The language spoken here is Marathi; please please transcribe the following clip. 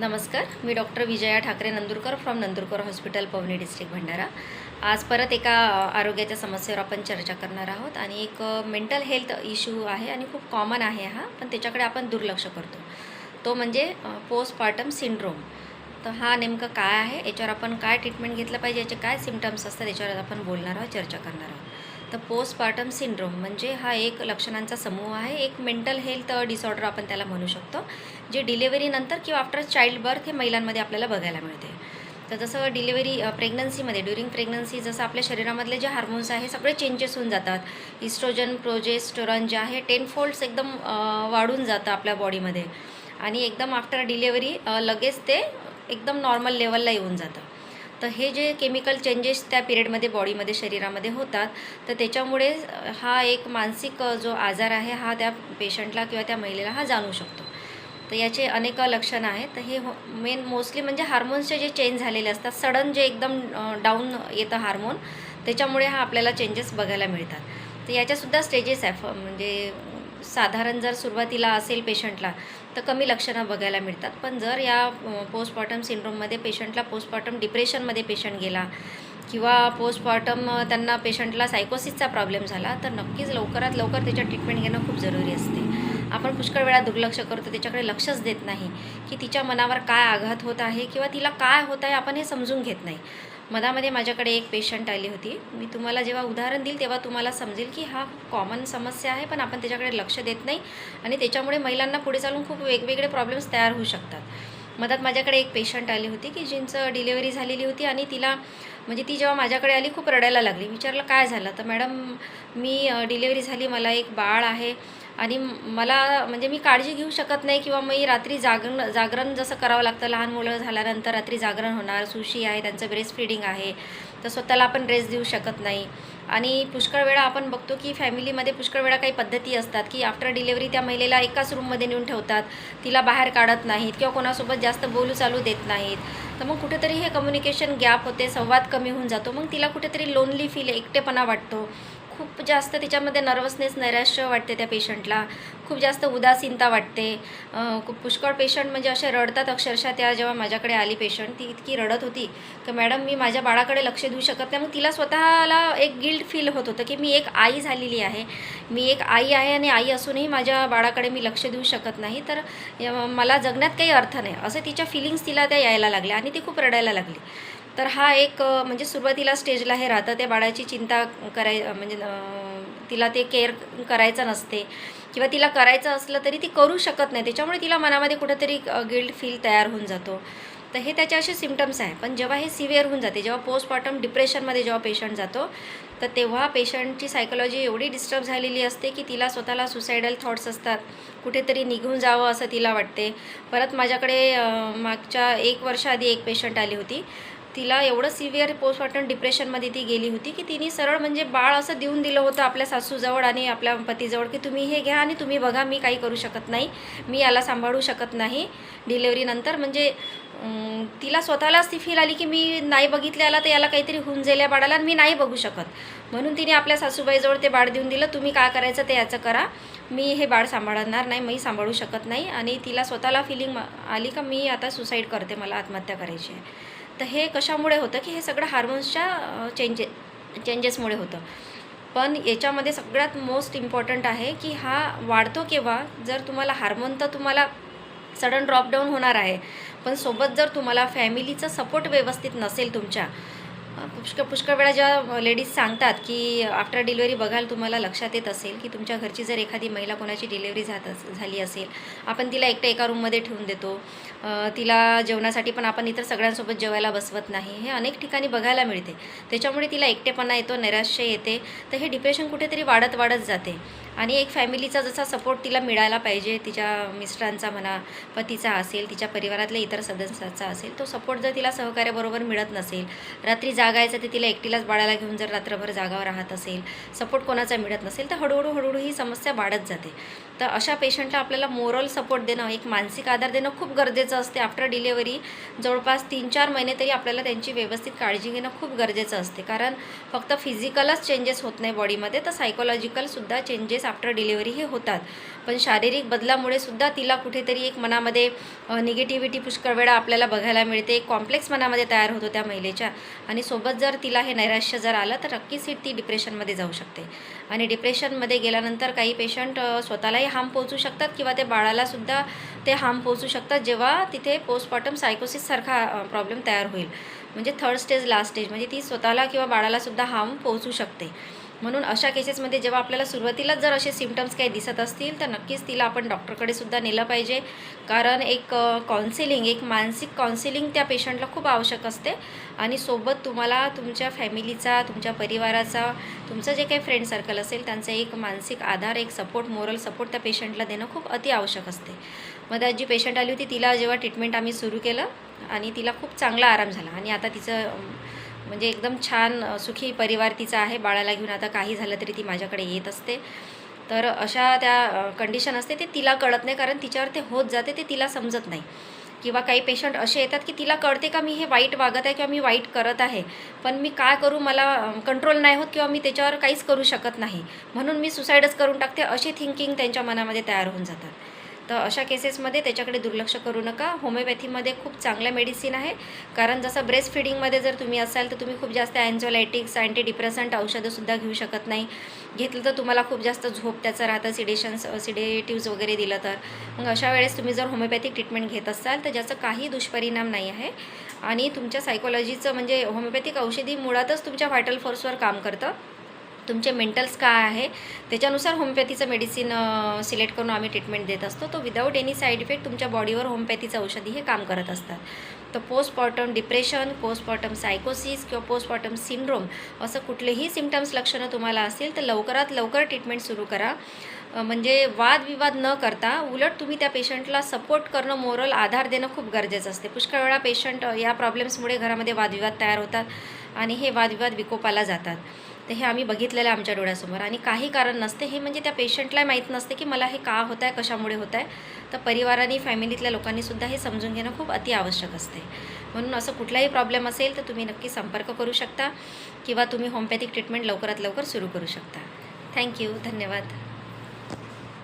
नमस्कार मी doctor Vijaya Thakre Nandurkar from Nandurkar hospital Pauni district Bhandara. आज परत एका आरोग्याच्या समस्येवर आपण चर्चा करणार आहोत आणि एक मेंटल हेल्थ इश्यू आहे आणि खूप कॉमन आहे हा पण त्याच्याकडे आपण दुर्लक्ष करतो. तो म्हणजे पोस्टपार्टम सिंड्रोम तर हा नेमकं काय आहे? याच्यावर आपण काय ट्रीटमेंट घेतलं पाहिजे? याचे काय सिमटम्स असतात? याच्यावर आपण बोलणार आहोत चर्चा करणार आहोत. तर पोस्टपार्टम सिंड्रोम म्हणजे हा एक लक्षणांचा समूह आहे. एक मेंटल हेल्थ डिसऑर्डर आपण त्याला म्हणू शकतो जे डिलेवरीनंतर किंवा आफ्टर चाइल्ड बर्थ हे महिलांमध्ये आपल्याला बघायला मिळते. तर जसं डिलिव्हरी प्रेग्नन्सीमध्ये ड्युरिंग प्रेग्नन्सी जसं आपल्या शरीरामधले जे हार्मोन्स आहे सगळे चेंजेस होऊन जातात. इस्ट्रोजन प्रोजेस्टोरॉन जे आहे टेन फोल्ड्स एकदम वाढून जातं आपल्या बॉडीमध्ये आणि एकदम आफ्टर डिलेवरी लगेच ते एकदम नॉर्मल लेवलला येऊन जातं. तर हे जे केमिकल चेंजेस त्या पिरियडमध्ये बॉडीमध्ये शरीरामध्ये होतात तर त्याच्यामुळे हा एक मानसिक जो आजार आहे हा त्या पेशंटला किंवा त्या महिलेला हा जाणू शकतो. तर याचे अनेक लक्षणं आहेत. तर हे हो मेन मोस्टली म्हणजे हार्मोन्सचे जे चेंज झालेले असतात सडन जे एकदम डाऊन येतं हार्मोन त्याच्यामुळे हा आपल्याला चेंजेस बघायला मिळतात. तर याच्यासुद्धा स्टेजेस आहे. फ- म्हणजे साधारण जर सुरुवातीला असेल पेशंटला तर कमी लक्षणं बघायला मिळतात. पण जर या पोस्टमॉर्टम सिंड्रोममध्ये पेशंटला पोस्टमॉर्टम डिप्रेशनमध्ये पेशंट गेला किंवा पोस्टमॉर्टम त्यांना पेशंटला सायकोसिसचा प्रॉब्लेम झाला तर नक्कीच लवकरात लवकर त्याच्या ट्रीटमेंट घेणं खूप जरुरी असते. आपण पुष्कळ वेळा दुर्लक्ष करतो त्याच्याकडे लक्षच देत नाही की तिच्या मनावर काय आघात होत आहे किंवा तिला काय होत आहे आपण हे समजून घेत नाही. मधामध्ये माझ्याकडे एक पेशंट आली होती. मी तुम्हाला जेव्हा उदाहरण देईल तेव्हा तुम्हाला समजेल की हा कॉमन समस्या आहे पण आपण त्याच्याकडे लक्ष देत नाही आणि त्याच्यामुळे महिलांना पुढे चालून खूप वेगवेगळे प्रॉब्लेम्स तयार होऊ शकतात. मधात माझ्याकडे एक पेशंट आली होती की जिंचं डिलेवरी झालेली होती आणि तिला म्हणजे ती जेव्हा माझ्याकडे आली खूप रडायला लागली. विचारलं काय झालं? तर मॅडम मी डिलेवरी झाली. मला एक बाळ आहे. आणि मला म्हणजे मी काळजी घेऊ शकत नाही किंवा मी रात्री जागरण जागरण जसं करावं लागतं लहान मुलं झाल्यानंतर रात्री जागरण होणार सुशी आहे त्यांचं ब्रेस्ट फिडिंग आहे तर स्वतःला आपण ड्रेस देऊ शकत नाही. आणि पुष्कळ वेळा आपण बघतो की फॅमिलीमध्ये पुष्कळ वेळा काही पद्धती असतात की आफ्टर डिलेवरी त्या महिलेला एकाच रूममध्ये नेऊन ठेवतात तिला बाहेर काढत नाहीत किंवा कोणासोबत जास्त बोलू चालू देत नाहीत. तर मग कुठेतरी हे कम्युनिकेशन गॅप होते संवाद कमी होऊन जातो मग तिला कुठेतरी लोनली फील एकटेपणा वाटतो. खूप जास्त तिच्यामध्ये नर्वसनेस नैराश्य वाटते त्या पेशंटला खूप जास्त उदासीनता वाटते. खूप पुष्कळ पेशंट म्हणजे असे रडतात अक्षरशः त्या जेव्हा माझ्याकडे आली पेशंट ती इतकी रडत होती. की मॅडम मी माझ्या बाळाकडे लक्ष देऊ शकत नाही. मग तिला स्वतःला एक गिल्ट फील होत होतं की मी एक आई झालेली आहे. मी एक आई आहे आणि आई असूनही माझ्या बाळाकडे मी लक्ष देऊ शकत नाही. तर मला जगण्यात काही अर्थ नाही. असं तिच्या फिलिंग्स तिला त्या यायला लागल्या आणि ती खूप रडायला लागली. तर हा एक म्हणजे सुरुवातीला स्टेजला हे राहतं. त्या बाळाची चिंता कराय म्हणजे तिला ते केअर करायचं नसते. किंवा तिला करायचं असलं तरी ती करू शकत नाही. त्याच्यामुळे तिला मनामध्ये कुठंतरी गिल्ड फील तयार होऊन जातो. तर हे त्याचे असे सिमटम्स आहे. पण जेव्हा हे सिव्हिअर होऊन जाते जेव्हा पोस्टमॉर्टम डिप्रेशनमध्ये जेव्हा पेशंट जातो तर तेव्हा पेशंटची सायकोलॉजी एवढी डिस्टर्ब झालेली असते की तिला स्वतःला सुसायडल थॉट्स असतात. कुठेतरी निघून जावं असं तिला वाटते. परत माझ्याकडे मागच्या एक वर्षाआधी एक पेशंट आली होती. तिला एवढं सिव्हिअर पोस्टमॉर्टम डिप्रेशनमध्ये ती गेली होती की तिने सरळ म्हणजे बाळ असं देऊन दिलं होतं आपल्या सासूजवळ आणि आपल्या पतीजवळ की तुम्ही हे घ्या आणि तुम्ही बघा मी काही करू शकत नाही मी याला सांभाळू शकत नाही. डिलेवरीनंतर म्हणजे तिला स्वतःलाच ती फील आली की मी नाही बघितलं याला तर याला काहीतरी होऊन जाईल या बाळाला आणि मी नाही बघू शकत. म्हणून तिने आपल्या सासूबाईजवळ ते बाळ देऊन दिलं तुम्ही काय करायचं ते याचं करा मी हे बाळ सांभाळणार नाही मी सांभाळू शकत नाही आणि तिला स्वतःला फिलिंग आली का मी आता सुसाईड करते मला आत्महत्या करायची आहे. तर हे कशामुळे होतं की हे सगळं हार्मोन्सच्या चेंजे चेंजेसमुळे होतं. पण याच्यामध्ये सगळ्यात मोस्ट इम्पॉर्टंट आहे की हा वाढतो केव्हा? जर तुम्हाला हार्मोन तर तुम्हाला सडन ड्रॉपडाऊन होणार आहे. पण सोबत जर तुम्हाला फॅमिलीचा सपोर्ट व्यवस्थित नसेल तुमच्या पुष्कळ पुष्कळ वेळा ज्या लेडीज सांगतात की आफ्टर डिलिव्हरी बघाल तुम्हाला लक्षात येत असेल की तुमच्या घरची जर एखादी महिला कोणाची डिलिव्हरी जात अस झाली असेल आपण तिला एकट्या एका रूममध्ये ठेवून देतो. तिला जेवणासाठी पण आपण इतर सगळ्यांसोबत जेवायला बसवत नाही. हे अनेक ठिकाणी बघायला मिळते. त्याच्यामुळे तिला एकटेपणा येतो नैराश्य येते. तर हे डिप्रेशन कुठेतरी वाढत वाढत जाते. आणि एक फॅमिलीचा जसा सपोर्ट तिला मिळायला पाहिजे तिच्या मिस्टरांचा म्हणा पतीचा असेल तिच्या परिवारातल्या इतर सदस्याचा असेल तो सपोर्ट जर तिला सहकार्याबरोबर मिळत नसेल रात्री जागायचं ते तिला एकटीलाच बाळाला घेऊन जर रात्रभर जागावर राहत असेल सपोर्ट कोणाचा मिळत नसेल तर हळूहळू हळूहळू ही समस्या वाढत जाते. तर अशा पेशंटला आपल्याला मोरल सपोर्ट देणं एक मानसिक आधार देणं खूप गरजेचं असते. आफ्टर डिलेवरी जवळपास तीन चार महिने तरी आपल्याला त्यांची व्यवस्थित काळजी घेणं खूप गरजेचं असते. कारण फक्त फिजिकलच चेंजेस होत नाही बॉडीमध्ये तर सायकोलॉजिकलसुद्धा चेंजेस आफ्टर डिलेवरी हे होतात. पण शारीरिक बदलामुळे सुद्धा तिला कुठेतरी एक मनामध्ये निगेटिव्हिटी पुष्कळ वेळा आपल्याला बघायला मिळते. एक कॉम्प्लेक्स मनामध्ये तयार होतो त्या महिलेच्या. आणि सोबत जर तिला हे नैराश्य जर आलं तर नक्कीच ही ती डिप्रेशनमध्ये जाऊ शकते. आणि डिप्रेशनमध्ये गेल्यानंतर काही पेशंट स्वतःलाही हाम पोहोचू शकतात किंवा ते बाळालासुद्धा ते हार्म पोहोचू शकतात जेव्हा तिथे पोस्टमॉर्टम सायकोसिससारखा प्रॉब्लेम तयार होईल. म्हणजे थर्ड स्टेज लास्ट स्टेज म्हणजे ती स्वतःला किंवा बाळालासुद्धा हार्म पोहोचू शकते. म्हणून अशा केसेसमध्ये जेव्हा आपल्याला सुरुवातीलाच जर असे सिमटम्स काही दिसत असतील तर नक्कीच तिला आपण डॉक्टरकडे सुद्धा नेलं पाहिजे. कारण एक काउन्सिलिंग एक मानसिक काउन्सिलिंग त्या पेशंटला खूप आवश्यक असते. आणि सोबत तुम्हाला तुमच्या फॅमिलीचा तुमच्या परिवाराचा तुमचं जे काही फ्रेंड सर्कल असेल त्यांचा एक मानसिक आधार एक सपोर्ट मोरल सपोर्ट त्या पेशंटला देणं खूप अति आवश्यक असते. मग जी पेशंट आली होती तिला जेव्हा ट्रीटमेंट आम्ही सुरू केलं आणि तिला खूप चांगला आराम झाला. आणि आता तिचं म्हणजे एकदम छान सुखी परिवार तिचा आहे. बाळाला घेऊन आता काही झालं तरी ती माझ्याकडे येत असते. तर अशा त्या कंडिशन असते. ते तिला कळत नाही कारण तिच्यावर ते होत जाते ते तिला समजत नाही. किंवा काही पेशंट असे येतात की तिला कळते का मी हे वाईट वागत आहे किंवा मी वाईट करत आहे. पण मी काय करू मला कंट्रोल नाही होत किंवा मी त्याच्यावर काहीच करू शकत नाही. म्हणून मी सुसाईडच करून टाकते. अशी थिंकिंग त्यांच्या मनामध्ये तयार होऊन जातात. तर अशा केसेसमध्ये त्याच्याकडे दुर्लक्ष करू नका. होमिओपॅथीमध्ये खूप चांगलं मेडिसिन आहे. कारण जसं ब्रेस्ट फिडिंगमध्ये जर तुम्ही असाल तर तुम्ही खूप जास्त अँझोलायटिक्स अँटीडिप्रेसंट औषधंसुद्धा घेऊ शकत नाही. घेतलं तर तुम्हाला खूप जास्त झोप त्याचं राहतं सिडेशन्स सिडेटिव्ज वगैरे दिलं तर. मग अशा वेळेस तुम्ही जर होमिओपॅथिक ट्रीटमेंट घेत असाल तर ज्याचं काही दुष्परिणाम नाही आहे. आणि तुमच्या सायकोलॉजीचं म्हणजे होमिओपॅथिक औषधी मुळातच तुमच्या व्हायटल फोर्सवर काम करतं. तुमचे मेंटल्स काय आहे? त्याच्यानुसार होमिओपॅथीचं मेडिसिन सिलेक्ट करून आम्ही ट्रीटमेंट देत असतो. तो विदाऊट एनी साईड इफेक्ट तुमच्या बॉडीवर होमिओपॅथीचं औषधी हे काम करत असतात. तर पोस्टमॉर्टम डिप्रेशन पोस्टमॉर्टम सायकोसिस किंवा पोस्टमॉर्टम सिंड्रोम असं कुठलेही सिमटम्स लक्षणं तुम्हाला असतील तर लवकरात लवकर ट्रीटमेंट सुरू करा. म्हणजे वादविवाद न करता उलट तुम्ही त्या पेशंटला सपोर्ट करणं मोरल आधार देणं खूप गरजेचं असते. पुष्कळ वेळा पेशंट या प्रॉब्लेम्समुळे घरामध्ये वादविवाद तयार होतात आणि हे वादविवाद विकोपाला जातात. तर हे आम्ही बघितलेलं आहे आमच्या डोळ्यासमोर. आणि काही कारण नसते हे म्हणजे त्या पेशंटला माहीत नसते की मला हे का होत आहे कशामुळे होत आहे तर परिवाराने फॅमिलीतल्या लोकांनीसुद्धा हे समजून घेणं खूप अति आवश्यक असते. म्हणून असं कुठलाही प्रॉब्लेम असेल तर तुम्ही नक्की संपर्क करू शकता किंवा तुम्ही होमपॅथिक ट्रीटमेंट लवकरात लवकर सुरू करू शकता. थँक्यू धन्यवाद.